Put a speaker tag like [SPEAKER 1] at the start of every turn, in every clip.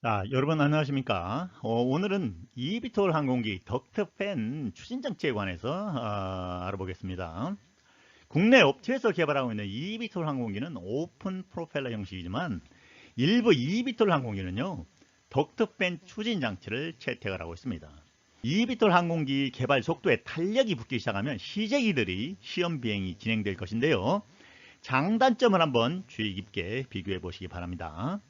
[SPEAKER 1] 자, 여러분 안녕하십니까? 어, 오늘은 이비톨 항공기 덕트팬 추진장치에 관해서 어, 알아보겠습니다. 국내 업체에서 개발하고 있는 이비톨 항공기는 오픈 프로펠러 형식이지만 일부 이비톨 항공기는요 덕트팬 추진장치를 채택을 하고 있습니다. 이비톨 항공기 개발 속도에 탄력이 붙기 시작하면 시제기들이 시험 비행이 진행될 것인데요. 장단점을 한번 주의 깊게 비교해 보시기 바랍니다.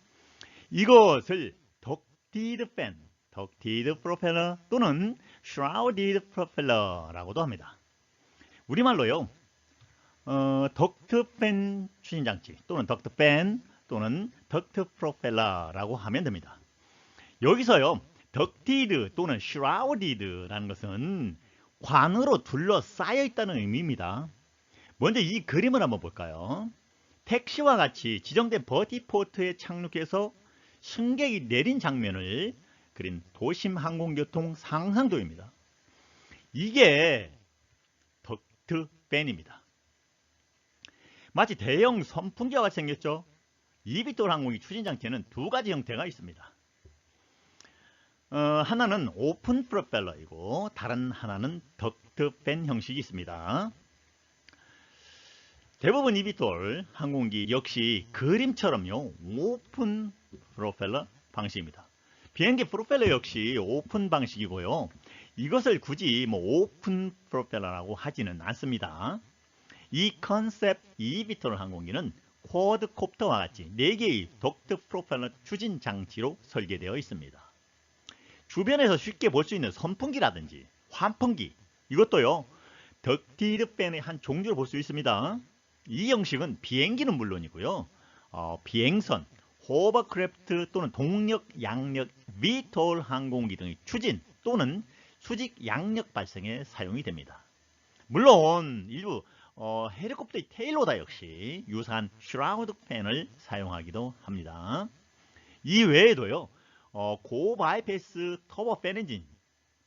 [SPEAKER 1] 이것을 덕티드 팬, 덕티드 프로펠러 또는 shrouded propeller라고도 합니다. 우리말로요. 어, 덕트 팬 추진 장치 또는 덕트 팬 또는 덕트 프로펠러라고 하면 됩니다. 여기서요. 덕티드 또는 shrouded라는 것은 관으로 둘러싸여 있다는 의미입니다. 먼저 이 그림을 한번 볼까요? 택시와 같이 지정된 버티포트에 착륙해서 승객이 내린 장면을 그린 도심 항공교통 상상도입니다. 이게 덕트 밴입니다. 마치 대형 선풍기와 생겼죠. 이비톨 항공기 추진장치는 두 가지 형태가 있습니다. 어, 하나는 오픈 프로펠러이고 다른 하나는 덕트 밴 형식이 있습니다. 대부분 이비톨 항공기 역시 그림처럼요 오픈 프로펠러 방식입니다. 비행기 프로펠러 역시 오픈 방식이고요. 이것을 굳이 뭐 오픈 프로펠러라고 하지는 않습니다. 이 컨셉 이비톨 항공기는 쿼드콥터와 같이 4개의 덕트 프로펠러 추진 장치로 설계되어 있습니다. 주변에서 쉽게 볼 수 있는 선풍기라든지 환풍기 이것도요 덕티드 밴의 한 종류로 볼수 있습니다. 이 형식은 비행기는 물론이고요. 어, 비행선, 호버크래프트 또는 동력, 양력, 비톨 항공기 등의 추진 또는 수직 양력 발생에 사용이 됩니다. 물론 일부 어, 헬리콥터의 테일로다 역시 유사한 슈라우드 팬을 사용하기도 합니다. 이 외에도요. 어, 고바이패스 터보 팬 엔진,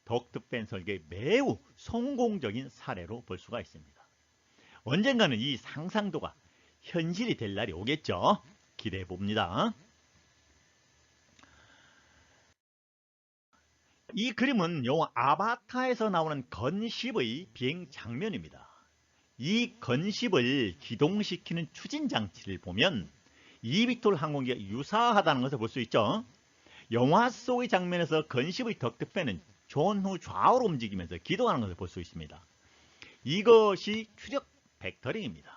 [SPEAKER 1] 덕트 팬 설계의 매우 성공적인 사례로 볼 수가 있습니다. 언젠가는 이 상상도가 현실이 될 날이 오겠죠. 기대해 봅니다. 이 그림은 영화 아바타에서 나오는 건십의 비행 장면입니다. 이 건십을 기동시키는 추진 장치를 보면 이비톨 항공기가 유사하다는 것을 볼 수 있죠. 영화 속의 장면에서 건십의 덕트팬은 전후 좌우로 움직이면서 기동하는 것을 볼 수 있습니다. 이것이 추력 벡터링입니다.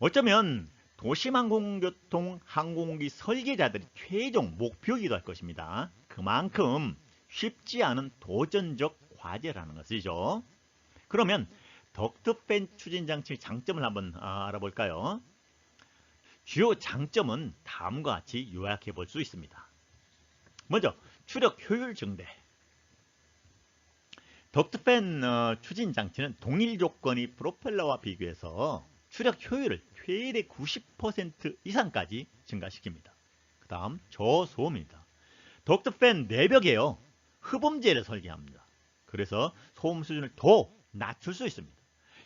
[SPEAKER 1] 어쩌면 도심항공교통 항공기 설계자들의 최종 목표이기도 할 것입니다. 그만큼 쉽지 않은 도전적 과제라는 것이죠. 그러면 덕트팬 추진장치의 장점을 한번 알아볼까요? 주요 장점은 다음과 같이 요약해 볼 수 있습니다. 먼저 추력 효율 증대. 덕트팬 어, 추진 장치는 동일 조건이 프로펠러와 비교해서 추력 효율을 최대 90% 이상까지 증가시킵니다. 그 다음 저소음입니다. 덕트팬 내벽에요. 흡음재를 설계합니다. 그래서 소음 수준을 더 낮출 수 있습니다.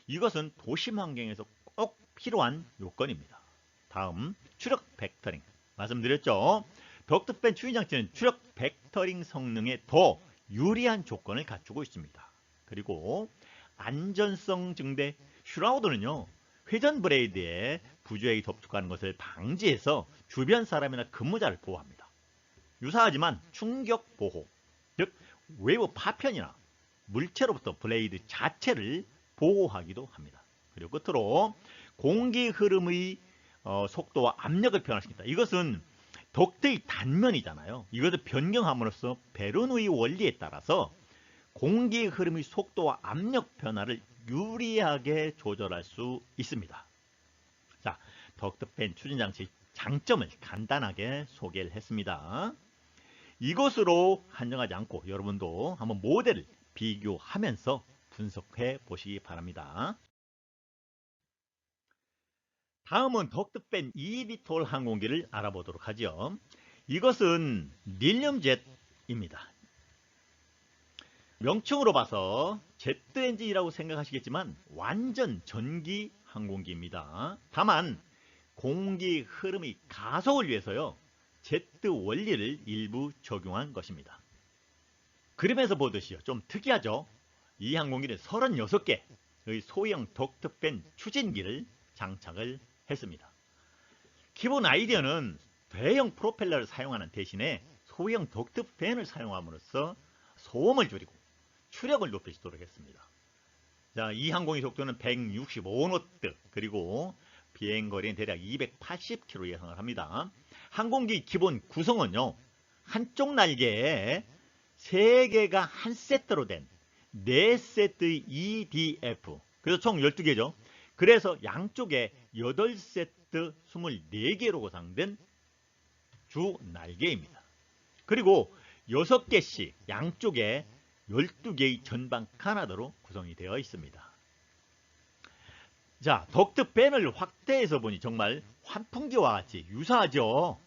[SPEAKER 1] 이것은 도심 환경에서 꼭 필요한 요건입니다. 다음 추력 벡터링 말씀드렸죠. 덕트팬 추진 장치는 추력 벡터링 성능에 더 유리한 조건을 갖추고 있습니다. 그리고 안전성 증대 슈라우드는요. 회전 브레이드에 부주액이 접촉하는 것을 방지해서 주변 사람이나 근무자를 보호합니다. 유사하지만 충격 보호, 즉 외부 파편이나 물체로부터 블레이드 자체를 보호하기도 합니다. 그리고 끝으로 공기 흐름의 어, 속도와 압력을 변화시킨다. 이것은 덕트의 단면이잖아요. 이것을 변경함으로써 베르누이 원리에 따라서 공기 흐름의 속도와 압력 변화를 유리하게 조절할 수 있습니다. 자, 덕트팬 추진장치 장점을 간단하게 소개를 했습니다. 이것으로 한정하지 않고 여러분도 한번 모델을 비교하면서 분석해 보시기 바랍니다. 다음은 덕트팬 이비톨 항공기를 알아보도록 하죠. 이것은 릴륨젯입니다. 명칭으로 봐서 제트 엔진이라고 생각하시겠지만 완전 전기 항공기입니다. 다만 공기 흐름의 가속을 위해서요. Z 원리를 일부 적용한 것입니다. 그림에서 보듯이요. 좀 특이하죠? 이 항공기는 36개의 소형 덕트팬 추진기를 장착을 했습니다. 기본 아이디어는 대형 프로펠러를 사용하는 대신에 소형 덕트팬을 사용함으로써 소음을 줄이고 추력을 높이도록 했습니다. 자, 이 항공의 속도는 165노트 그리고 비행거리는 대략 280km 예상을 합니다. 항공기 기본 구성은요. 한쪽 날개에 3개가 한 세트로 된 4세트의 EDF 그래서 총 12개죠. 그래서 양쪽에 8세트 24개로 구성된 주 날개입니다. 그리고 6개씩 양쪽에 12개의 전방 카나다로 구성이 되어 있습니다. 자, 덕트 밴을 확대해서 보니 정말 환풍기와 같이 유사하죠.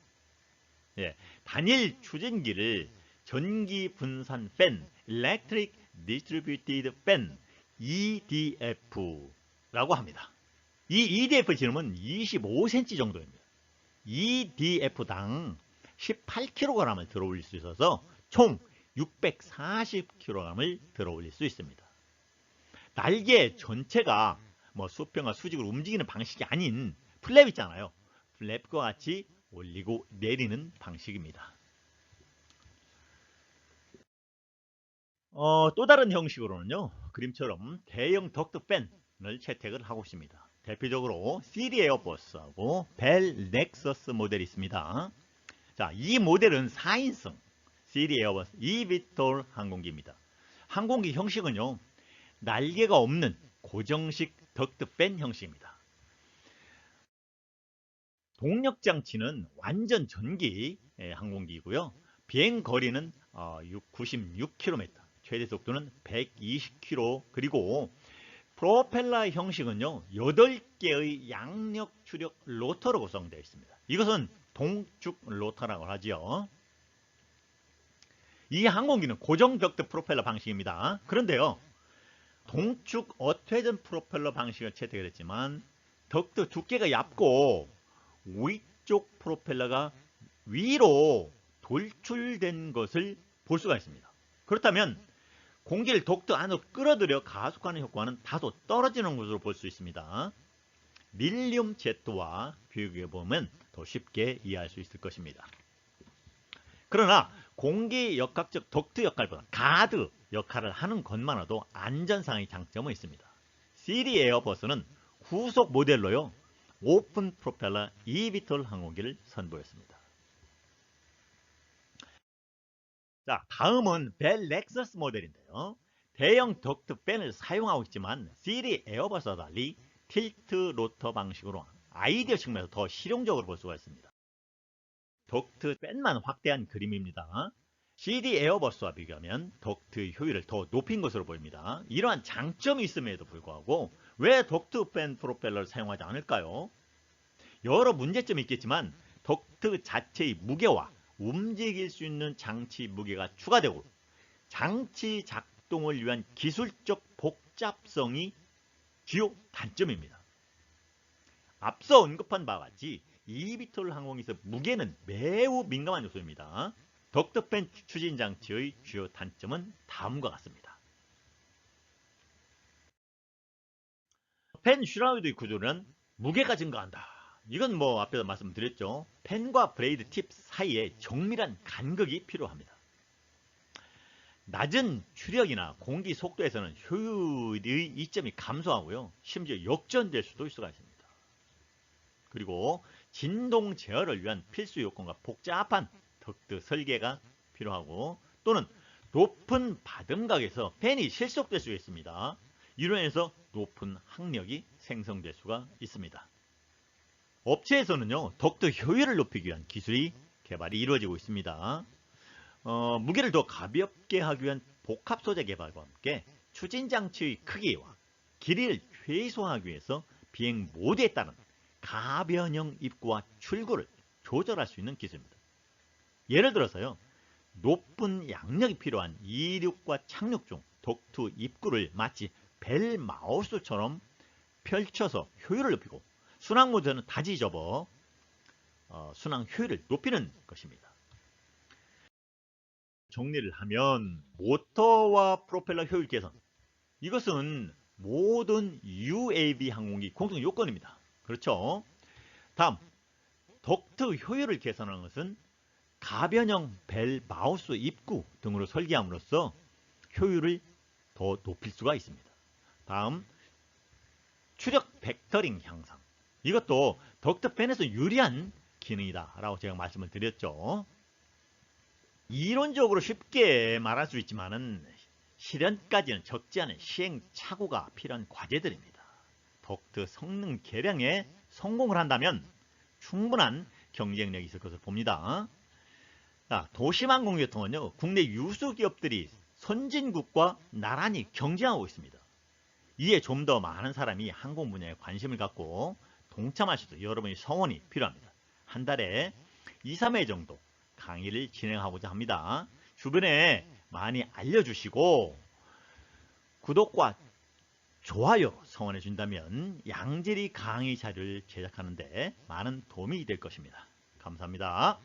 [SPEAKER 1] 예, 단일 추진기를 전기 분산 팬, Electric Distributed Fan, EDF라고 합니다. 이 EDF 지름은 25cm 정도입니다. EDF당 18kg을 들어올릴 수 있어서 총 640kg을 들어 올릴 수 있습니다. 날개 전체가 뭐 수평과 수직으로 움직이는 방식이 아닌 플랩 있잖아요. 플랩과 같이 올리고 내리는 방식입니다. 어, 또 다른 형식으로는요. 그림처럼 대형 덕트 팬을 채택을 하고 있습니다. 대표적으로 CD 에어버스하고 벨 넥서스 모델이 있습니다. 자, 이 모델은 4인승 CD 에어버스 eVTOL 항공기입니다. 항공기 형식은요. 날개가 없는 고정식 덕트 팬 형식입니다. 동력 장치는 완전 전기 항공기이고요. 비행 거리는 96km, 어, 최대 속도는 120km, 그리고 프로펠러 형식은요. 8개의 양력 추력 로터로 구성되어 있습니다. 이것은 동축 로터라고 하죠. 이 항공기는 고정 벽드 프로펠러 방식입니다. 그런데요. 동축 어퇴전 프로펠러 방식을 채택을 했지만 덕트 두께가 얇고 위쪽 프로펠러가 위로 돌출된 것을 볼 수가 있습니다. 그렇다면 공기를 독트 안으로 끌어들여 가속하는 효과는 다소 떨어지는 것으로 볼 수 있습니다. 밀리움 제트와 비교해 보면 더 쉽게 이해할 수 있을 것입니다. 그러나 공기 역학적 덕트 역할보다 가드 역할을 하는 것만으로도 안전상의 장점은 있습니다. CD 에어버스는 후속 모델로요. 오픈 프로펠러 eVTOL 항공기를 선보였습니다. 자, 다음은 벨 렉서스 모델인데요. 대형 덕트 팬을 사용하고 있지만 CD 에어버스와 달리 틸트 로터 방식으로 아이디어 측면에서 더 실용적으로 볼 수가 있습니다. 덕트 팬만 확대한 그림입니다. CD 에어버스와 비교하면 덕트 효율을 더 높인 것으로 보입니다. 이러한 장점이 있음에도 불구하고 왜 덕트 팬 프로펠러를 사용하지 않을까요? 여러 문제점이 있겠지만 덕트 자체의 무게와 움직일 수 있는 장치 무게가 추가되고 장치 작동을 위한 기술적 복잡성이 주요 단점입니다. 앞서 언급한 바와 같이 이비톨 항공에서 무게는 매우 민감한 요소입니다. 덕트팬 추진 장치의 주요 단점은 다음과 같습니다. 팬 슈라우드의 구조는 무게가 증가한다. 이건 뭐 앞에서 말씀드렸죠. 펜과 브레이드 팁 사이에 정밀한 간극이 필요합니다. 낮은 추력이나 공기 속도에서는 효율의 이점이 감소하고요. 심지어 역전될 수도 있을 수가 있습니다. 그리고 진동 제어를 위한 필수 요건과 복잡한 덕트 설계가 필요하고 또는 높은 받음각에서 팬이 실속될 수 있습니다. 이로 인해서 높은 항력이 생성될 수가 있습니다. 업체에서는요, 더욱더 효율을 높이기 위한 기술이 개발이 이루어지고 있습니다. 어, 무게를 더 가볍게 하기 위한 복합 소재 개발과 함께 추진 장치의 크기와 길이를 최소화하기 위해서 비행 모드에 따른 가변형 입구와 출구를 조절할 수 있는 기술입니다. 예를 들어서요. 높은 양력이 필요한 이륙과 착륙 중 독투 입구를 마치 벨 마우스처럼 펼쳐서 효율을 높이고 순항 모드는 다지 접어 어, 순항 효율을 높이는 것입니다. 정리를 하면 모터와 프로펠러 효율 개선 이것은 모든 UAV 항공기 공통 요건입니다. 그렇죠? 다음 덕트 효율을 개선하는 것은 가변형 벨 마우스 입구 등으로 설계함으로써 효율을 더 높일 수가 있습니다. 다음 추력 벡터링 향상 이것도 덕트 펜에서 유리한 기능이다 라고 제가 말씀을 드렸죠. 이론적으로 쉽게 말할 수 있지만 은 실현까지는 적지 않은 시행착오가 필요한 과제들입니다. 덕트 성능 개량에 성공을 한다면 충분한 경쟁력이 있을 것을 봅니다. 자, 도심항공교통은요, 국내 유수 기업들이 선진국과 나란히 경쟁하고 있습니다. 이에 좀 더 많은 사람이 항공 분야에 관심을 갖고 동참하셔서 여러분의 성원이 필요합니다. 한 달에 2, 3회 정도 강의를 진행하고자 합니다. 주변에 많이 알려주시고 구독과 좋아요 성원해 준다면 양질의 강의 자료를 제작하는데 많은 도움이 될 것입니다. 감사합니다.